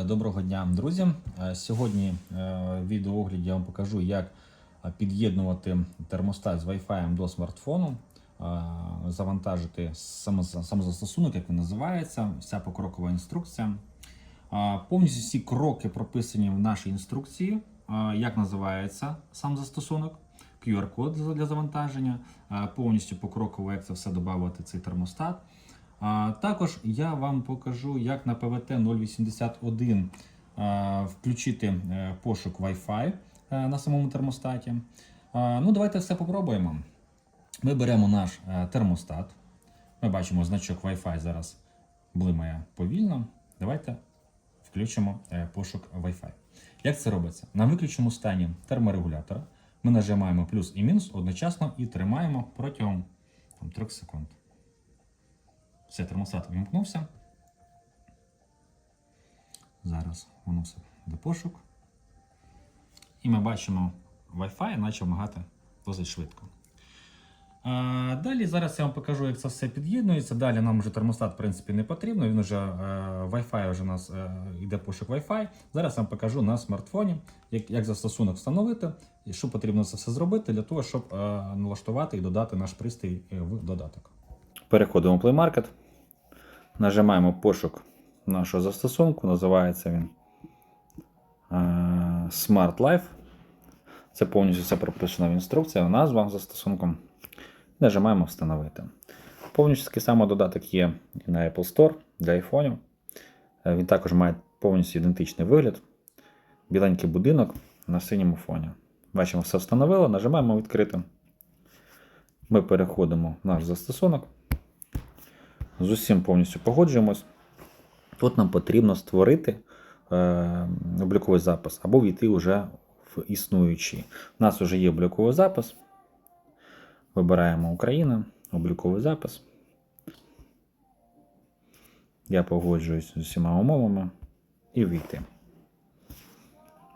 Е, Доброго дня, друзі. Е, Сьогодні е, в відеоогляді я вам покажу, як під'єднувати термостат з Wi-Fi до смартфону, завантажити само- самозастосунок, як він називається, вся покрокова інструкція. Повністю всі кроки прописані в нашій інструкції, як називається сам застосунок, QR-код для- завантаження, повністю покроково, як це все додати цей термостат. А, також я вам покажу, як на ПВТ 081 а, включити е, пошук Wi-Fi е, на самому термостаті. Ну, давайте все попробуємо. Ми беремо наш е, термостат. Ми бачимо значок Wi-Fi зараз блимає повільно. Давайте включимо пошук Wi-Fi. Як це робиться? На виключеному стані терморегулятора ми нажимаємо плюс і мінус одночасно і тримаємо протягом там, 3 секунд. Все, термостат вимкнувся. Зараз воно все до пошук. І ми бачимо Wi-Fi почав вимагати досить швидко. А, далі зараз я вам покажу, як це все під'єднується. Далі нам вже термостат в принципі не потрібно. Він вже е, Wi-Fi вже у нас е, йде пошук Wi-Fi. Зараз я вам покажу на смартфоні, як, як застосунок встановити і що потрібно це все зробити для того, щоб е, налаштувати і додати наш пристрій в додаток. Переходимо в Play Market. Нажимаємо пошук нашого застосунку. Називається він е, Smart Life. Це повністю все прописано в інструкції, назва застосунку. Нажимаємо Встановити. Повністю такий самий додаток є на Apple Store для iPhone. Він також має повністю ідентичний вигляд. Біленький будинок на синьому фоні. Бачимо, все встановило, нажимаємо відкрити. Ми переходимо в наш застосунок. З усім повністю погоджуємось. Тут нам потрібно створити е, обліковий запис або війти вже в існуючий. У нас вже є обліковий запис. Вибираємо Україна, обліковий запис. Я погоджуюсь з усіма умовами і війти.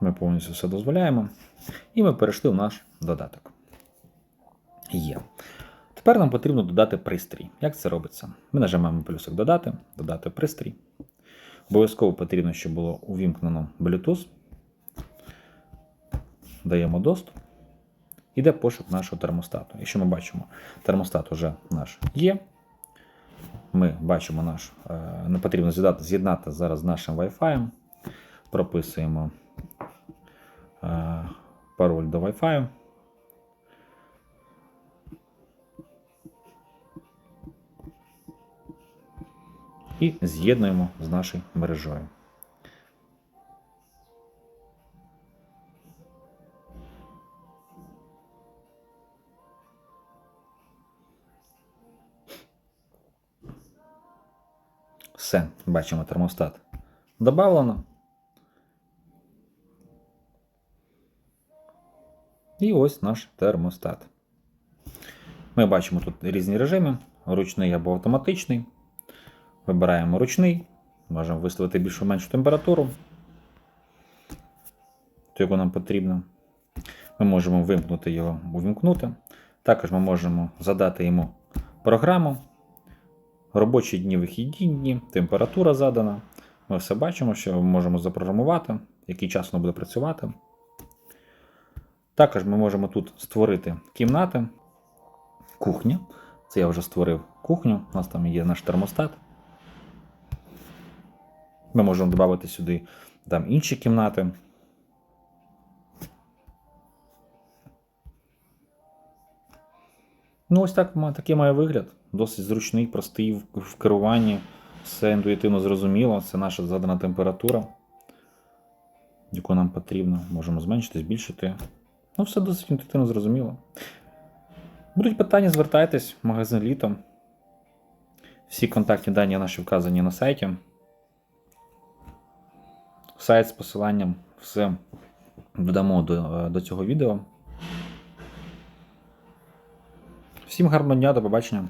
Ми повністю все дозволяємо. І ми перейшли в наш додаток. Є. Тепер нам потрібно додати пристрій. Як це робиться? Ми нажимаємо плюсик Додати, додати пристрій. Обов'язково потрібно, щоб було увімкнено Bluetooth. Даємо доступ. Іде пошук нашого термостату. Якщо ми бачимо, термостат вже наш є. Ми бачимо наш, е, не потрібно з'єднати, з'єднати зараз з нашим Wi-Fi. Прописуємо е, пароль до Wi-Fi. І з'єднуємо з нашою мережею. Все, бачимо термостат. Добавлено. І ось наш термостат. Ми бачимо тут різні режими: ручний або автоматичний. Вибираємо ручний, можемо виставити більшу-меншу температуру, ту, яку нам потрібно. Ми можемо вимкнути його, увімкнути. Також ми можемо задати йому програму. Робочі дні, вихідні дні, температура задана. Ми все бачимо, що ми можемо запрограмувати, який час воно буде працювати. Також ми можемо тут створити кімнати, кухня. Це я вже створив кухню, у нас там є наш термостат. Ми можемо додати сюди там інші кімнати. Ну, ось так такий має вигляд. Досить зручний, простий в, керуванні. Все інтуїтивно зрозуміло. Це наша задана температура, яку нам потрібно. Можемо зменшити, збільшити. Ну, все досить інтуїтивно зрозуміло. Будуть питання, звертайтесь в магазин літом. Всі контактні дані наші вказані на сайті. Сайт з посиланням все додамо до, до цього відео. Всім гарного дня, до побачення.